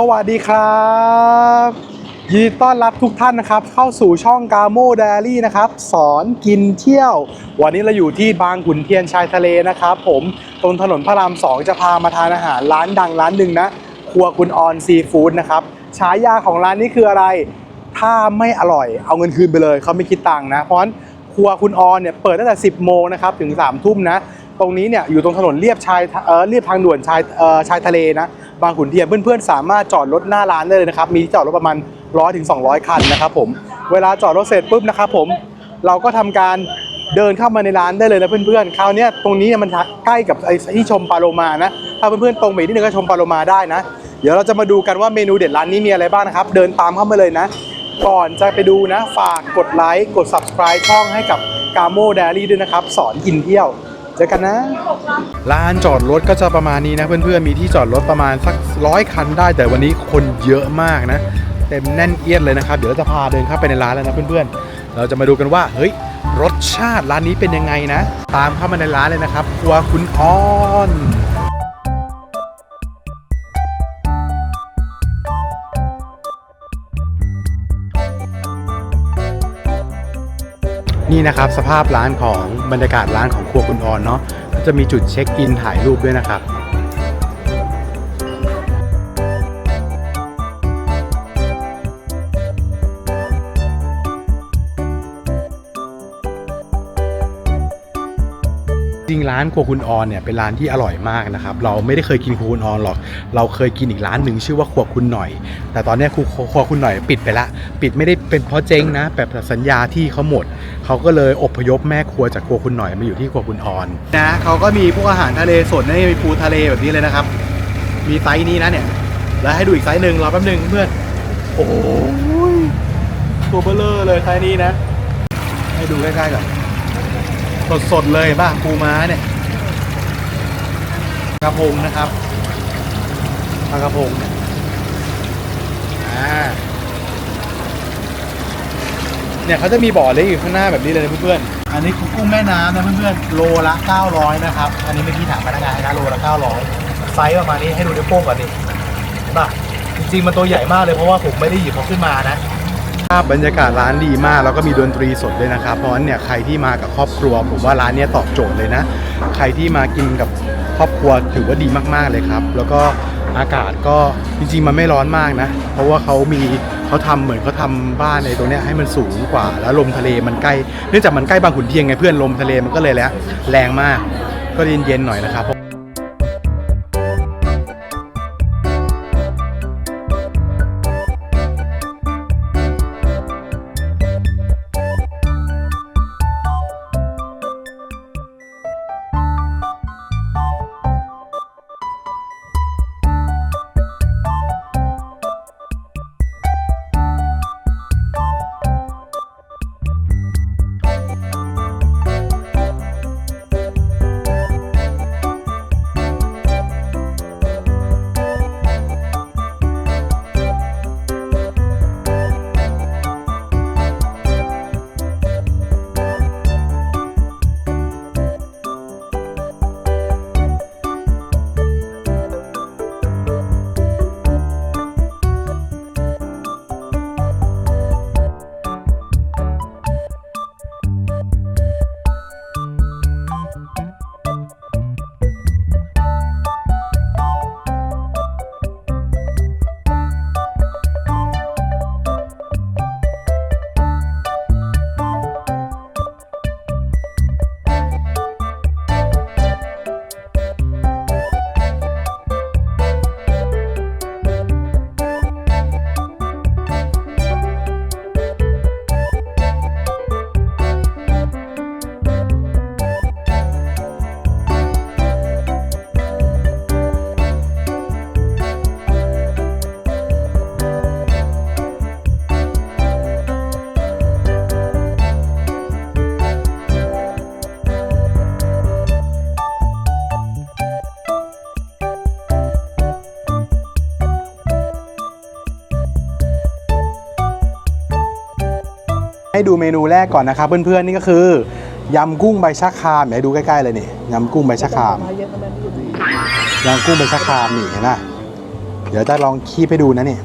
สวัสดีครับยินดีต้อนรับทุกท่านนะครับ เข้าสู่ช่องกาโมเดลี่นะครับ สอนกินเที่ยว วันนี้เราอยู่ที่บางขุนเทียนชายทะเลนะครับ ผมตรงถนนพระรามสองจะพามาทานอาหารร้านดังร้านหนึ่งนะ ครัวคุณออนซีฟู้ดนะครับฉายาของร้านนี้คืออะไร ถ้าไม่อร่อย เอาเงินคืนไปเลยเขาไม่คิดตังค์นะเพราะฉะนั้นครัวคุณออนเนี่ยเปิดตั้งแต่ 10 โมงนะครับถึง 3 ทุ่มนะ ตรงนี้เนี่ยอยู่ตรงถนนเลียบชายเออเลียบทางด่วนชายเออชายทะเลนะบางขุนเทียนเพื่อนๆ สามารถจอดรถหน้าร้านได้เลยนะครับมีจอดรถประมาณ100ถึง200 คันนะครับผมเวลาจอดรถเสร็จปุ๊บนะครับผมเราก็ทำการเดินเข้ามาในร้านได้เลยนะเพื่อนๆ คราวเนี้ยตรงนี้มันใกล้กับไอ้ที่ชมปาโลมานะ ถ้าเพื่อนๆตรงไปนิดนึงก็ชมปาโลมาได้นะ เดี๋ยวเราจะมาดูกันว่าเมนูเด็ดร้านนี้มีอะไรบ้างนะครับ เดินตามเข้ามาเลยนะ ก่อนจะไปดูนะ ฝากกดไลค์ กด subscribe ช่องให้กับกาโมเดลี่ด้วยนะครับ สอนกินเที่ยว เจอกันนะร้านจอดรถก็จะประมาณนี้นะ เพื่อนๆ มีที่จอดรถประมาณสักร้อยคันได้ แต่วันนี้คนเยอะมากนะ เต็มแน่นเอียดเลยนะครับ เดี๋ยวเราจะพาเดินเข้าไปในร้านแล้วนะเพื่อนๆ เราจะมาดูกันว่า เฮ้ย รสชาติร้านนี้เป็นยังไงนะ ตามเข้ามาในร้านเลยนะครับครัวคุณออน นี่นะครับสภาพร้านของบรรยากาศร้านของครัวคุณออนเนาะก็จะมีจุดเช็คอินถ่ายรูปด้วยนะครับ ร้านครัวคุณออนเนี่ยเป็นร้านที่อร่อยมากนะครับเราไม่ได้เคยกินครัวคุณออนหรอก เราเคยกินอีกร้านหนึ่งชื่อว่าครัวคุณหน่อย แต่ตอนนี้ครัวคุณหน่อยปิดไปละ ปิดไม่ได้เป็นเพราะเจ๊งนะแบบสัญญาที่เขาหมดเขาก็เลยอพยพแม่ครัวจากครัวคุณหน่อยมาอยู่ที่ครัวคุณออนนะเขาก็มีพวกอาหารทะเลสดนะมีปูทะเลแบบนี้เลยนะครับ มีไซส์นี้นะเนี่ยแล้วให้ดูอีกไซส์หนึ่งรอแป๊บหนึงเพื่อนโอ้ยตัวเบลเลอร์เลยไซส์นี้นะ ให้ดูใกล้ๆก่อน สดๆเลยบ้างปูม้าเนี่ยกระพงนะครับปลากระพงเนี่ยอ่าเนี่ยเขาจะมีบ่อเล็กอยู่ข้างหน้าแบบนี้เลยนะเพื่อนๆ อันนี้คือกุ้งแม่น้ำนะเพื่อนๆ โลละ 900 นะครับ อันนี้เมื่อกี้ถามพนักงานนะโลละ 900 ไซส์ประมาณนี้ให้ดูนิ้วโป้งก่อนดิเห็นป่ะจริงๆ มันตัวใหญ่มากเลยเพราะว่าผมไม่ได้หยิบเขาขึ้นมานะ ภาพบรรยากาศร้านดีมาก แล้วก็มีดนตรีสดด้วยนะครับ เพราะฉะนั้นเนี่ยใครที่มากับครอบครัว ผมว่าร้านเนี้ยตอบโจทย์เลยนะ ใครที่มากินกับครอบครัวถือว่าดีมากๆเลยครับ แล้วก็อากาศก็จริงๆมันไม่ร้อนมากนะ เพราะว่าเขามีเขาทำเหมือนเขาทำบ้านในตรงเนี้ยให้มันสูงกว่า แล้วลมทะเลมันใกล้ เนื่องจากมันใกล้บางขุนเทียนไงเพื่อนลมทะเลมันก็เลยแล้วแรงมาก ก็เย็นๆหน่อยนะครับ ให้ดูเมนูแรกก่อนนะครับเพื่อนๆนี่ก็คือยำกุ้งใบชะครามเดี๋ยวให้ดูใกล้ๆเลยนี่ยำกุ้งใบชะครามยำกุ้งใบชะครามนี่เห็นไหมเดี๋ยวจะลองคีบให้ดูนะนี่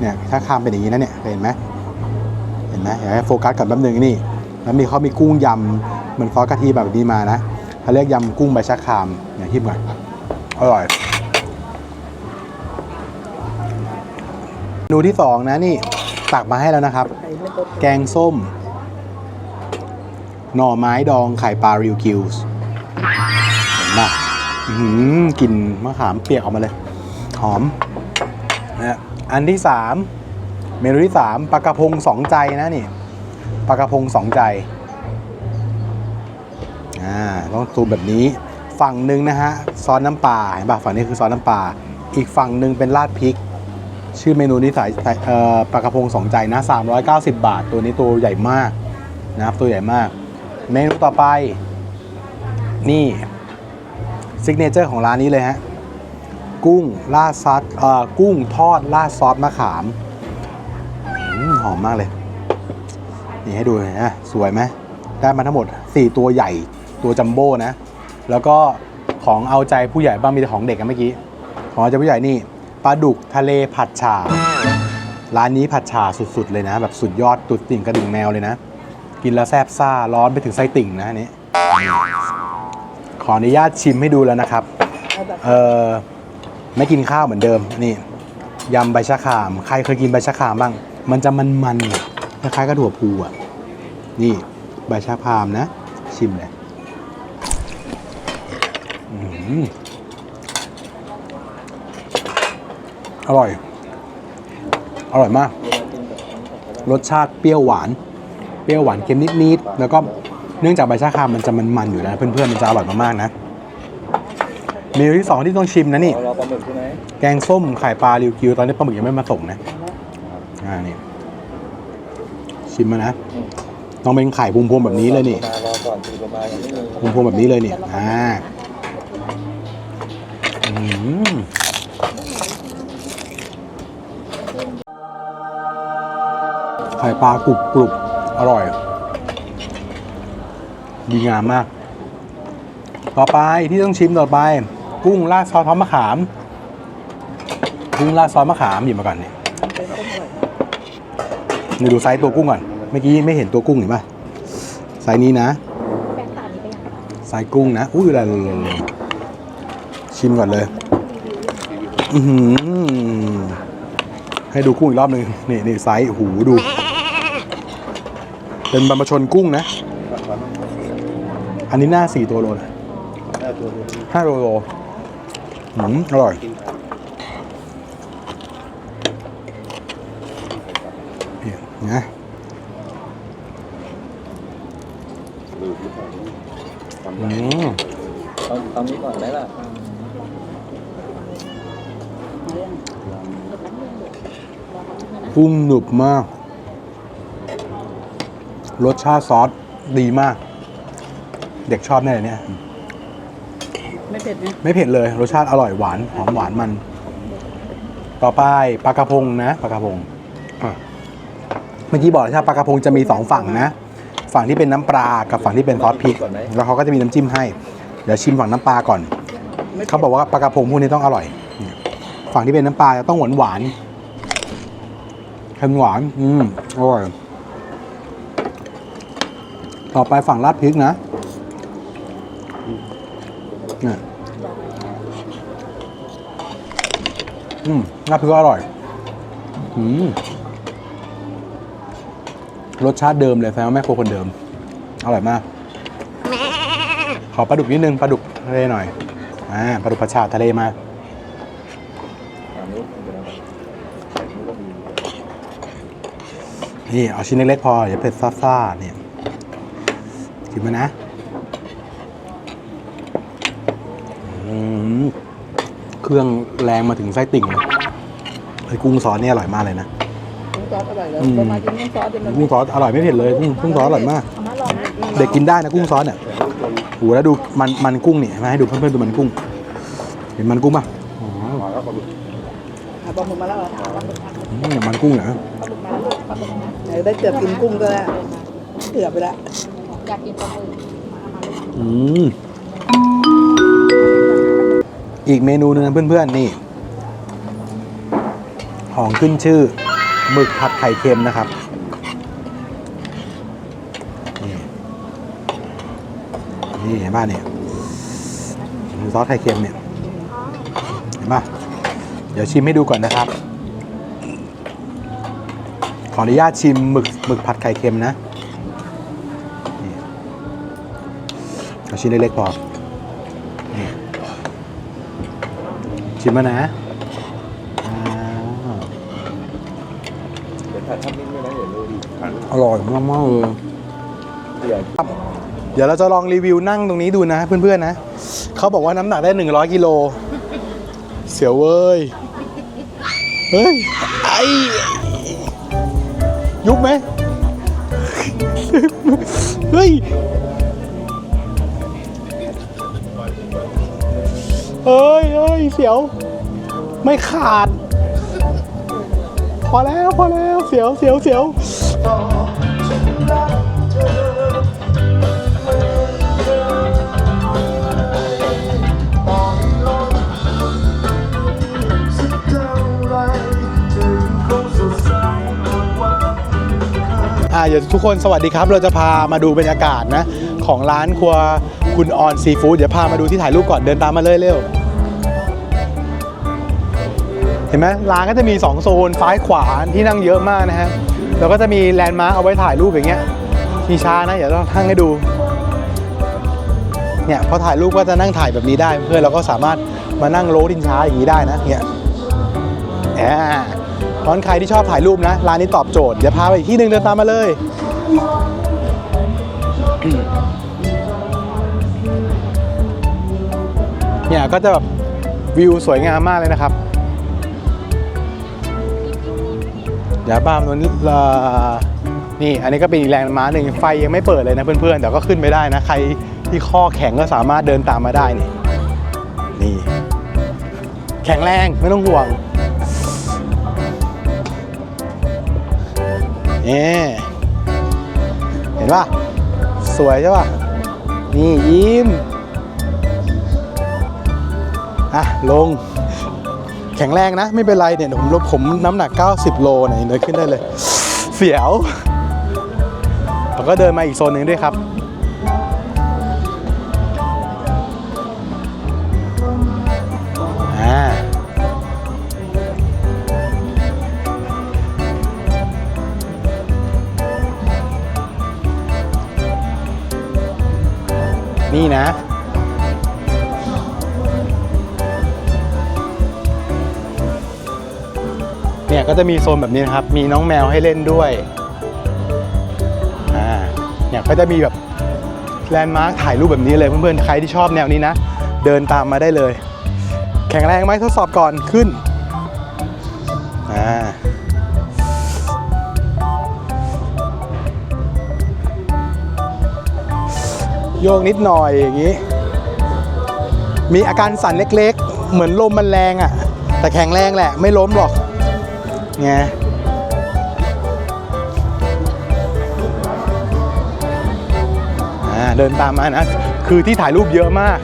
เนี่ยถ้าคามเป็นอย่างนี้นะเนี่ยเห็นไหมเห็นไหมอยากให้โฟกัสกับแป๊บนึงนี่แล้วมีเขามีกุ้งยำเหมือนซอสกะทิแบบนี้มานะเขาเรียกยำกุ้งใบชะครามเนี่ยคีบก่อนอร่อยเมนูที่สองนะนี่ตักมาให้แล้วนะครับ แกงส้ม หน่อไม้ดองไข่ปลาริวกิวส์เห็นปะหือกลิ่นมะขามเปียกออกมาเลย หอมนะอันที่สามเมนูที่สามปลากระพงสองใจนะนี่ปลากระพงสองใจอ่าต้องซูมแบบนี้ ฝั่งหนึ่งนะฮะซอสน้ำปลาเห็นปะฝั่งนี้คือซอสน้ำปลาอีกฝั่งหนึ่งเป็นราดพริก ชื่อเมนูนี้สายสายเอ่อปลากระพงสองใจนะ 390 บาท ตัวนี้ตัวใหญ่มากนะครับตัวใหญ่มาก เมนูต่อไป นี่ซิกเนเจอร์ของร้านนี้เลยฮะ กุ้งราดซอสเอ่อกุ้งทอดราดซอสมะขามอมหอมมากเลย นี่ให้ดูหน่อยนะ สวยไหมได้มาทั้งหมด 4 ตัวใหญ่ตัวจัมโบ้นะ แล้วก็ของเอาใจผู้ใหญ่บ้างมีแต่ของเด็กกันเมื่อกี้ ของเอาใจผู้ใหญ่นี่ ปลาดุกทะเลผัดฉ่าร้านนี้ผัดฉ่าสุดๆเลยนะ แบบสุดยอดตุดติ่งกระดิ่งแมวเลยนะ กินแล้วแซบซ่าร้อนไปถึงไส้ติ่งนะอันนี้ ขออนุญาตชิมให้ดูแล้วนะครับ เออไม่กินข้าวเหมือนเดิมนี่ยำใบชะคราม ใครเคยกินใบชะครามบ้าง มันจะมันๆคล้ายๆกระถั่วพูอะนี่ใบชะครามนะ ชิมเลย อื้อหื อร่อย อร่อยมาก รสชาติเปรี้ยวหวาน เปรี้ยวหวานเค็มนิดๆ แล้วก็เนื่องจากใบชะครามมันจะมันๆอยู่แล้วเพื่อนๆ มันจะอร่อยมากๆนะ เมนูที่สองที่ต้องชิมนะนี่ แกงส้มไข่ปลาริวกิวตอนนี้ปลาหมึกยังไม่มาส่งนะ อ่านี่ชิมมานะต้องเป็นไข่พวงๆแบบนี้เลยนี่มารอก่มาณยังพวงๆแบบนี้เลยนี่ อ่า อืม ข่ปลากรุบกรุบอร่อย ดีงามมาก ต่อไปที่ต้องชิมต่อไป กุ้งราดซอสท้อมมะขาม กุ้งราดซอสมะขามหยิบมาก่อนเนี่ยนี่ดูไซส์ตัวกุ้งก่อน เมื่อกี้ไม่เห็นตัวกุ้งเห็นปะไซส์นี้นะไปยังไซส์กุ้งนะ อุ้ยอะไรชิมก่อนเลย อือหือให้ดูกุ้งอีกรอบหนึ่งนี่นี่ไซส์หูดู เป็นบรรพชนกุ้งนะ อันนี้หน้าสี่ตัวโลนะหน้าตัวเดียวห้าโลโลอืมอร่อยนี่นะอืมตอนตอนนี้ก่อนได้ล่ะกุ้งหนุบมาก รสชาติซอสดีมาก เด็กชอบแน่เลยเนี่ยไม่เผ็ดนะไม่เผ็ดเลย รสชาติอร่อยหวานหอมหวานมัน ต่อไปปลากระพงนะปลากระพงอะเมื่อกี้บอกแล้วใช่ปะปลากระพงจะมีสองฝั่งนะ ฝั่งที่เป็นน้ำปลากับฝั่งที่เป็นซอสพริก แล้วเขาก็จะมีน้ำจิ้มให้ เดี๋ยวชิมฝั่งน้ำปลาก่อนเขาบอกว่าปลากระพงพวกนี้ต้องอร่อยเนี่ยฝั่งที่เป็นน้ำปลาจะต้องหวานหวานๆเค็มหวาน อืม อร่อย ต่อไปฝั่งราดพริกนะนี่อืมราดพริกก็อร่อย อืมรสชาติเดิมเลยแสดงว่าแม่ครัวคนเดิม อร่อยมาก ขอปลาดุกนิดนึงปลาดุกทะเลหน่อย อ่าปลาดุกผัดชาทะเลมาตามนี้เป็นอะไรนี่ก็มีนี่เอาชิ้นเล็กๆพออย่าเผ็ดซ่าๆเนี่ย กินมานะอืมเครื่องแรงมาถึงไส้ติ่งเลยไอ้กุ้งซอสเนี่ยอร่อยมากเลยนะกุ้งซอสอร่อยเลยอืมประมาณกินกุ้งซอสเดี๋ยวมันกุ้งซอสอร่อยไม่เผ็ดเลยกุ้งกุ้งซอสอร่อยมากเอามาลองนะเด็กกินได้นะกุ้งซอสเนี่ยโหแล้วดูมันมันกุ้งนี่มาให้ดูเพื่อนๆดูมันกุ้ง เห็นมันกุ้งป่ะอ๋อมาแล้วปลาหมึกอะปลาหมึกมาแล้วเหรอปลาหมึกมาอืมมันกุ้งเหรอปลาหมึกมาแล้วปลาหมึกมาไหนได้เกือบกินกุ้งก็แล้วเกือบไปแล้ว อยากกินปลาหมึกอืมอีกเมนูหนึงนะเพื่อนๆ นี่ ของขึ้นชื่อหมึกผัดไข่เค็มนะครับนี่นี่เห็นป่ะเนี่ยซอสไข่เค็มเนี่ย เห็นป่ะเดี๋ยวชิมให้ดูก่อนนะครับ ขออนุญาตชิมหมึกหมึกผัดไข่เค็มนะ ชิ้นเล็กๆพอนี่ชิมมานะอ่าเดี๋ยวถ่ายทำนิ่งด้วยนะเดี๋ยวดูดิถ่ายรูปอร่อยมากๆเลยใหญ่เดี๋ยวเราจะลองรีวิวนั่งตรงนี้ดูนะเพื่อนๆนะเขาบอกว่าน้ำหนักได้ 100กิโลเสียวเว้ย เฮ้ย ไอยุบไหม เฮ้ย เฮ้ยเฮ้ยเสียว ไม่ขาด พอแล้วพอแล้วเสียวเสียวเสียวอ่าเดี๋ยวทุกคนสวัสดีครับ เราจะพามาดูบรรยากาศนะ ของร้านครัวคุณออนซีฟู้ดเดี๋ยวพามาดูที่ถ่ายรูปก่อนเดินตามมาเลยเร็ว ห็นไหมร้านก็จะมี 2 โซนซ้ายขวาที่นั่งเยอะมากนะฮะแล้วก็จะมีแลนด์มาร์กเอาไว้ถ่ายรูปอย่างเงี้ยมีช้านะเดี๋ยวเราทั้งให้ดูเนี่ยพอถ่ายรูปก็จะนั่งถ่ายแบบนี้ได้ เพื่อนเราก็สามารถมานั่งโรดินช้าอย่างนี้ได้นะเนี่ยแหมตอนใครที่ชอบถ่ายรูปนะร้านนี้ตอบโจทย์เดี๋ยวพาไปอีกที่หนึ่งเดินตามมาเลยเนี่ยก็จะแบบวิวสวยงามมากเลยนะครับ ยวบ้ามตรงนี้เอ่อนี่อันนี้ก็เป็นอีกแลนด์มาหนึ่งไฟยังไม่เปิดเลยนะเพื่อนๆ แต่ก็ขึ้นไปได้นะ ใครที่ข้อแข็งก็สามารถเดินตามมาได้นี่นี่ แข็งแรงไม่ต้องห่วงนี่เห็นป่ะ สวยใช่ป่ะ นี่ยิ้ม อะ ลง แข็งแรงนะ ไม่เป็นไรเนี่ยผมลบผมน้ำหนัก 90 โลเนี่ยเดินขึ้นได้เลย เสียวแล้วก็เดินมาอีกโซนหนึ่งด้วยครับนี่นะ เนี่ยก็จะมีโซนแบบนี้นะครับ มีน้องแมวให้เล่นด้วยอ่าเนี่ยก็จะมีแบบแลนด์มาร์คถ่ายรูปแบบนี้เลยเพื่อนๆ ใครที่ชอบแนวนี้นะ เดินตามมาได้เลย แข็งแรงไหมทดสอบก่อนขึ้นอ่าโยกนิดหน่อยอย่างนี้ มีอาการสั่นเล็กๆ เหมือนลมมันแรงอะ่ะ แต่แข็งแรงแหละ ไม่ล้มหรอก ไงเดินตามมานะ คือที่ถ่ายรูปเยอะมาก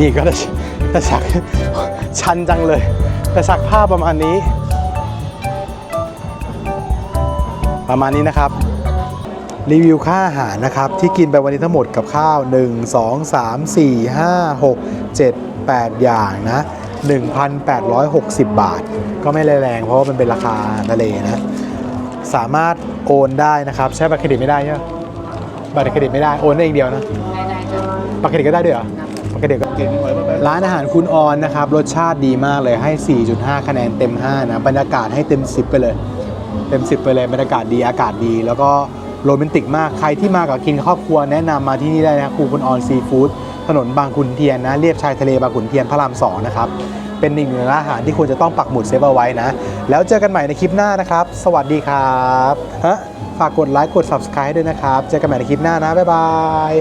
นี่ก็จะจะชักชันจังเลยจะชักผ้าประมาณนี้ ประมาณนี้นะครับรีวิวค่าอาหารนะครับที่กินไปวันนี้ทั้งหมดกับข้าว 1 2 3 4 5 6 7 8 อย่างนะ 1,860 บาท ก็ไม่แรงเพราะว่ามันเป็นราคาทะเลนะ สามารถโอนได้นะครับ ใช้บัตรเครดิตไม่ได้ใช่ไหมบัตรเครดิตไม่ได้โอนได้อย่างเดียวนะบัตรเครดิตก็ได้ด้วยเหรอบัตรเครดิตก็เก่งไว้บ้างไหมร้านอาหารคุณออนนะครับรสชาติดีมากเลยให้ 4.5 คะแนนเต็ม 5 นะ บรรยากาศให้เต็ม 10 ไปเลย เต็ม 10 ไปเลยบรรยากาศดีอากาศดี แล้วก็โรแมนติกมากใครที่มากับกินครอบครัวแนะนำมาที่นี่ได้นะครูคุณออนซีฟู้ดถนนบางขุนเทียนนะเรียบชายทะเลบางขุนเทียนพระราม2นะครับเป็นอีกหนึ่งร้านอาหารที่ควรจะต้องปักหมุดเซฟเอาไว้นะ แล้วเจอกันใหม่ในคลิปหน้านะครับ สวัสดีครับฮะฝากกดไลค์กด subscribe ด้วยนะครับ เจอกันใหม่ในคลิปหน้านะ บ๊ายบาย